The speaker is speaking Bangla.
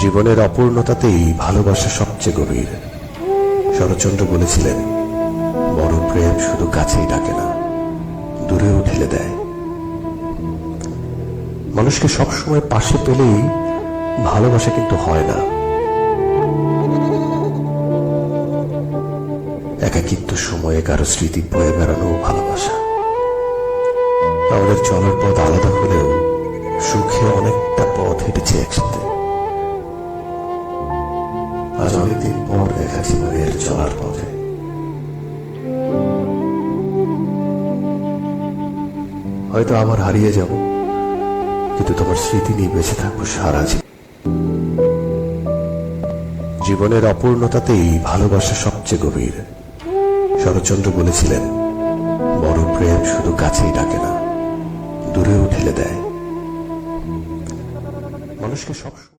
জীবনের অপূর্ণতাতেই ভালোবাসা সবচেয়ে গভীর। শরৎচন্দ্র বলেছিলেন বড় প্রেম শুধু কাছেই ডাকে না দূরেও ঠেলে দেয়। মানুষকে সবসময় পাশে পেলেই ভালোবাসা কিন্তু হয় না। একাকিত্ব সময়ে কারও স্মৃতি বয়ে বেড়ানো ভালোবাসা। আমাদের চলার পথ আলাদা হলেও সুখে অনেকটা পথ হেঁটেছে একসাথে। আজ অনেকদিন পর দেখা জীবনের চলার পথে। হয়তো আবার হারিয়ে যাব, কিন্তু তোমার স্মৃতি নিয়ে বেঁচে থাকব সারা জীবন। জীবনের অপূর্ণতাতেই ভালোবাসা সবচেয়ে গভীর। শরৎচন্দ্র বলেছিলেন, বড় প্রেম শুধু কাছেই ডাকে না দূরেও ঠেলে দেয়। মানুষকে সব